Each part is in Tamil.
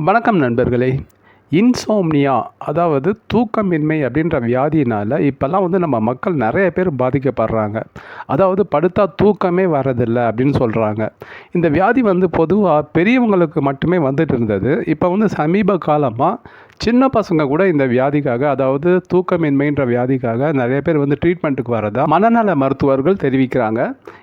வணக்கம் நண்பர்களே. இன்சோம்னியா அதாவது தூக்கமின்மை அப்படின்ற வியாதியினால் இப்போல்லாம் வந்து நம்ம மக்கள் நிறைய பேர் பாதிக்கப்படுறாங்க. அதாவது படுத்தா தூக்கமே வரதில்லை அப்படின்னு சொல்கிறாங்க இந்த வியாதி வந்து பொதுவாக பெரியவங்களுக்கு மட்டுமே வந்துட்டு இருந்தது. இப்போ வந்து சமீப காலமாக சின்ன பசங்க கூட இந்த வியாதிக்காக அதாவது தூக்கமின்மைன்ற வியாதிக்காக நிறைய பேர் வந்து ட்ரீட்மெண்ட்டுக்கு வரதா மனநல மருத்துவர்கள் தெரிவிக்கிறாங்க.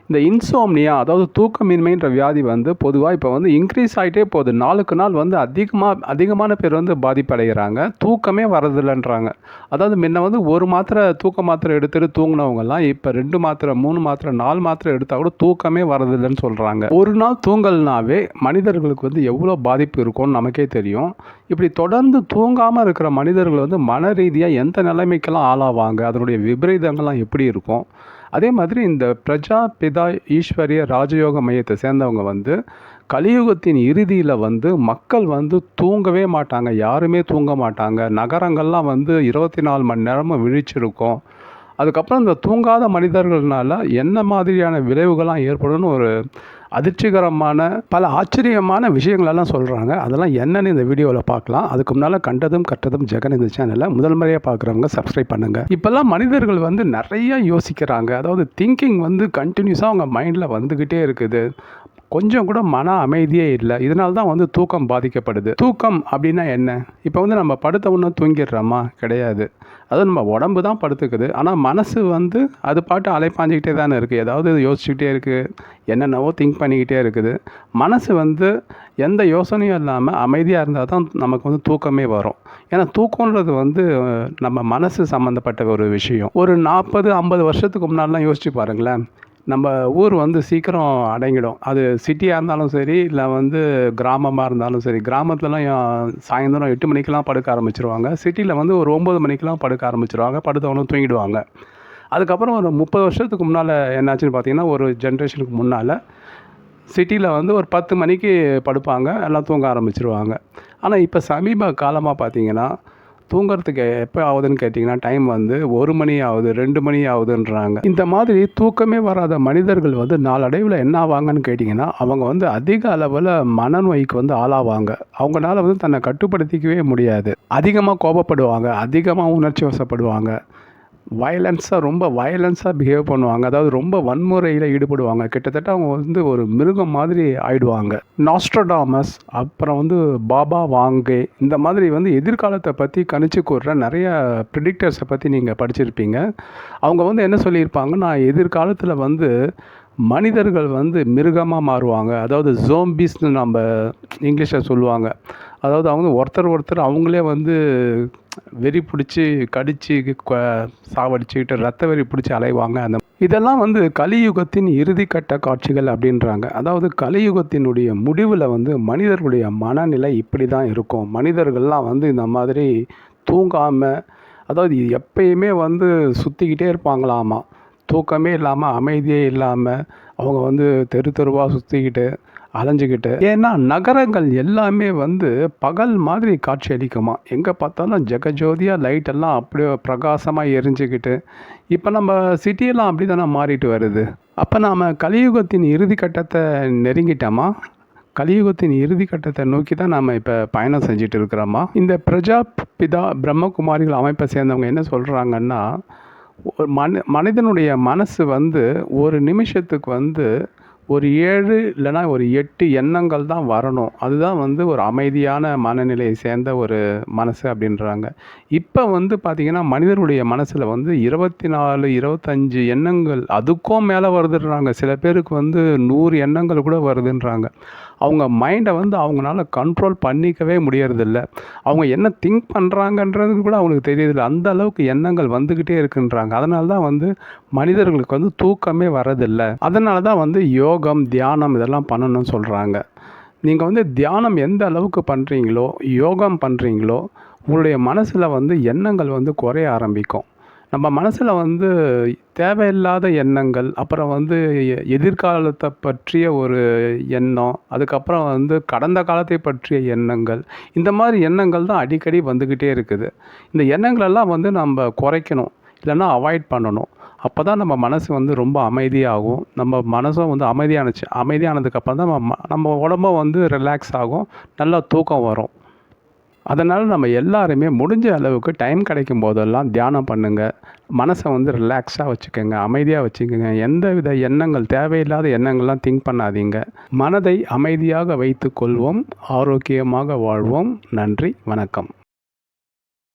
இந்த இன்சோம்னியா அதாவது தூக்கமின்மைன்ற வியாதி வந்து பொதுவாக இப்போ வந்து இன்க்ரீஸ் ஆகிட்டே போகுது. நாளுக்கு நாள் வந்து அதிகமாக அதிகமான பேர் வந்து பாதிப்படைகிறாங்க. தூக்கமே வரதில்லைன்றாங்க. அதாவது முன்ன வந்து ஒரு மாத்திரை தூக்க மாத்திரை எடுத்துட்டு தூங்கினவங்கலாம் இப்போ ரெண்டு மாத்திரை மூணு மாத்திரை நாலு மாத்திரை எடுத்தால் கூட தூக்கமே வரதில்லைன்னு சொல்கிறாங்க ஒரு நாள் தூங்கல்னாவே மனிதர்களுக்கு வந்து எவ்வளோ பாதிப்பு இருக்கும்னு நமக்கே தெரியும். இப்படி தொடர்ந்து தூங்காமல் இருக்கிற மனிதர்கள் வந்து மன ரீதியாக எந்த நிலைமைக்கெல்லாம் ஆளாவாங்க? அதனுடைய விபரீதங்கள்லாம் எப்படி இருக்கும்? அதே மாதிரி இந்த பிரஜா பிதா ஈஸ்வரிய ராஜயோக மையத்தை சேர்ந்தவங்க வந்து கலியுகத்தின் இறுதியில் வந்து மக்கள் வந்து தூங்கவே மாட்டாங்க. யாருமே தூங்க மாட்டாங்க. நகரங்கள்லாம் வந்து இருபத்தி நாலு மணி நேரமும் விழிச்சிருக்கும். அதுக்கப்புறம் இந்த தூங்காத மனிதர்கள்னால என்ன மாதிரியான விளைவுகள்லாம் ஏற்படும்னு ஒரு அதிர்ச்சிகரமான பல ஆச்சரியமான விஷயங்களெல்லாம் சொல்கிறாங்க அதெல்லாம் என்னன்னு இந்த வீடியோவில் பார்க்கலாம். அதுக்கு முன்னால் கண்டதும் கட்டதும் ஜெகன் இந்த சேனலை முதல் முறையாக பார்க்குறவங்க சப்ஸ்கிரைப் பண்ணுங்கள் இப்போல்லாம் மனிதர்கள் வந்து நிறைய யோசிக்கிறாங்க. அதாவது திங்கிங் வந்து கண்டினியூஸாக அவங்க மைண்டில் வந்துக்கிட்டே இருக்குது. கொஞ்சம் கூட மன அமைதியே இல்லை. இதனால தான் வந்து தூக்கம் பாதிக்கப்படுது. தூக்கம் அப்படின்னா என்ன? இப்போ வந்து நம்ம படுத்த உடனே தூங்கிடுறோமா? கிடையாது. அதுவும் நம்ம உடம்பு தான் படுத்துக்குது. ஆனால் மனசு வந்து அது பாட்டு அலைப்பாஞ்சிக்கிட்டே தானே இருக்குது ஏதாவது யோசிச்சுக்கிட்டே இருக்குது என்னென்னவோ திங்க் பண்ணிக்கிட்டே இருக்குது. மனசு வந்து எந்த யோசனையும் இல்லாமல் அமைதியாக இருந்தால் தான் நமக்கு வந்து தூக்கமே வரும். ஏன்னா தூக்கன்றது வந்து நம்ம மனசு சம்மந்தப்பட்ட ஒரு விஷயம். ஒரு நாற்பது ஐம்பது வருஷத்துக்கு முன்னாடிலாம் யோசிச்சு பாருங்களேன். நம்ம ஊர் வந்து சீக்கிரம் அடங்கிடும். அது சிட்டியாக இருந்தாலும் சரி இல்லை வந்து கிராமமாக இருந்தாலும் சரி கிராமத்துலலாம் சாயந்தரம் எட்டு மணிக்கெலாம் படுக்க ஆரம்பிச்சிருவாங்க. சிட்டியில் வந்து ஒரு ஒம்பது மணிக்கெலாம் படுக்க ஆரம்பிச்சிருவாங்க. படுத்தவனும் தூங்கிடுவாங்க. அதுக்கப்புறம் ஒரு முப்பது வருஷத்துக்கு முன்னால் என்னாச்சுன்னு பார்த்தீங்கன்னா ஒரு ஜென்ரேஷனுக்கு முன்னால் சிட்டியில் வந்து ஒரு பத்து மணிக்கு படுப்பாங்க. எல்லாம் தூங்க ஆரம்பிச்சிருவாங்க. ஆனால் இப்போ சமீப காலமாக பார்த்தீங்கன்னா தூங்குறதுக்கு எப்போ ஆகுதுன்னு கேட்டிங்கன்னா டைம் வந்து ஒரு மணி ஆகுது ரெண்டு மணி ஆகுதுன்றாங்க இந்த மாதிரி தூக்கமே வராத மனிதர்கள் வந்து நாளடைவில் என்ன ஆவாங்கன்னு கேட்டிங்கன்னா அவங்க வந்து அதிக அளவில் மனநோய்க்கு வந்து ஆளாவாங்க. அவங்களால வந்து தன்னை கட்டுப்படுத்திக்கவே முடியாது. அதிகமாக கோபப்படுவாங்க அதிகமாக உணர்ச்சி வசப்படுவாங்க. வயலன்ஸாக ரொம்ப வயலன்ஸாக பிஹேவ் பண்ணுவாங்க. அதாவது ரொம்ப வன்முறையில் ஈடுபடுவாங்க. கிட்டத்தட்ட அவங்க வந்து ஒரு மிருகம் மாதிரி ஆயிடுவாங்க. நாஸ்ட்ரோடாமஸ் அப்புறம் வந்து பாபா வாங்கே இந்த மாதிரி வந்து எதிர்காலத்தை பற்றி கணிச்சு கூறுற நிறைய ப்ரிடிக்டர்ஸை பற்றி நீங்கள் படிச்சிருப்பீங்க. அவங்க வந்து என்ன சொல்லியிருப்பாங்கன்னா எதிர்காலத்தில் வந்து மனிதர்கள் வந்து மிருகமாக மாறுவாங்க. அதாவது ஜோம்பிஸ்னு நம்ம இங்கிலீஷில் சொல்லுவாங்க. அதாவது அவங்க ஒருத்தர் ஒருத்தர் அவங்களே வந்து வெறி பிடிச்சி கடித்து சாவடிச்சுக்கிட்டு ரத்த வெறி பிடிச்சி அலைவாங்க. அந்த இதெல்லாம் வந்து கலியுகத்தின் இறுதிக்கட்ட காட்சிகள் அப்படின்றாங்க. அதாவது கலியுகத்தினுடைய முடிவில் வந்து மனிதர்களுடைய மனநிலை இப்படி தான் இருக்கும். மனிதர்கள்லாம் வந்து இந்த மாதிரி தூங்காமல் அதாவது எப்பயுமே வந்து சுற்றிக்கிட்டே இருப்பாங்களாமா. தூக்கமே இல்லாமல் அமைதியே இல்லாமல் அவங்க வந்து தெரு தெருவாக சுற்றிக்கிட்டு அலைஞ்சிக்கிட்டு. ஏன்னா நகரங்கள் எல்லாமே வந்து பகல் மாதிரி காட்சி அளிக்குமா? எங்கே பார்த்தாலும் ஜெகஜோதியாக லைட்டெல்லாம் அப்படியே பிரகாசமாக எரிஞ்சுக்கிட்டு. இப்போ நம்ம சிட்டியெல்லாம் அப்படி தானே மாறிட்டு வருது? அப்போ நாம் கலியுகத்தின் இறுதி கட்டத்தை நெருங்கிட்டோமா? கலியுகத்தின் இறுதி கட்டத்தை நோக்கி தான் நாம் இப்போ பயணம் செஞ்சுட்டு இருக்கிறோமா? இந்த பிரஜா பிதா பிரம்மகுமாரிகள் அமைப்பை சேர்ந்தவங்க என்ன சொல்கிறாங்கன்னா ஒரு மனி மனிதனுடைய மனசு வந்து ஒரு நிமிஷத்துக்கு வந்து ஒரு ஏழு இல்லைனா ஒரு எட்டு எண்ணங்கள் தான் வரணும். அதுதான் வந்து ஒரு அமைதியான மனநிலையை சேர்ந்த ஒரு மனசு அப்படின்றாங்க. இப்போ வந்து பார்த்திங்கன்னா மனிதனுடைய மனசில் வந்து இருபத்தி நாலு இருபத்தஞ்சி எண்ணங்கள் அதுக்கும் மேலே வருதுன்றாங்க. சில பேருக்கு வந்து நூறு எண்ணங்கள் கூட வருதுன்றாங்க. அவங்க மைண்டை வந்து அவங்களால கண்ட்ரோல் பண்ணிக்கவே முடியறதில்ல. அவங்க என்ன திங்க் பண்ணுறாங்கன்றது கூட அவங்களுக்கு தெரியறதில்ல. அந்த அளவுக்கு எண்ணங்கள் வந்துக்கிட்டே இருக்குன்றாங்க. அதனால தான் வந்து மனிதர்களுக்கு வந்து தூக்கமே வரதில்லை. அதனால தான் வந்து யோகம் தியானம் இதெல்லாம் பண்ணணும்னு சொல்கிறாங்க நீங்கள் வந்து தியானம் எந்த அளவுக்கு பண்ணுறீங்களோ யோகம் பண்ணுறீங்களோ உங்களுடைய மனசில் வந்து எண்ணங்கள் வந்து குறைய ஆரம்பிக்கும். நம்ம மனசில் வந்து தேவையில்லாத எண்ணங்கள் அப்புறம் வந்து எ எதிர்காலத்தை பற்றிய ஒரு எண்ணம் அதுக்கப்புறம் வந்து கடந்த காலத்தை பற்றிய எண்ணங்கள் இந்த மாதிரி எண்ணங்கள் தான் அடிக்கடி வந்துக்கிட்டே இருக்குது. இந்த எண்ணங்களெல்லாம் வந்து நம்ம குறைக்கணும். இல்லைன்னா அவாய்ட் பண்ணணும். அப்போ தான் நம்ம மனசு வந்து ரொம்ப அமைதியாகும். நம்ம மனசும் வந்து அமைதியானுச்சு அமைதியானதுக்கப்புறம் தான் நம்ம நம்ம உடம்பும் வந்து ரிலாக்ஸ் ஆகும். நல்லா தூக்கம் வரும். அதனால் நம்ம எல்லாருமே முடிஞ்ச அளவுக்கு டைம் கிடைக்கும் போதெல்லாம் தியானம் பண்ணுங்கள் மனசை வந்து ரிலாக்ஸாக வச்சுக்கோங்க அமைதியாக வச்சுக்கோங்க. எந்த வித எண்ணங்கள் தேவையில்லாத எண்ணங்கள்லாம் திங்க் பண்ணாதீங்க. மனதை அமைதியாக வைத்து கொள்வோம் ஆரோக்கியமாக வாழ்வோம். நன்றி வணக்கம்.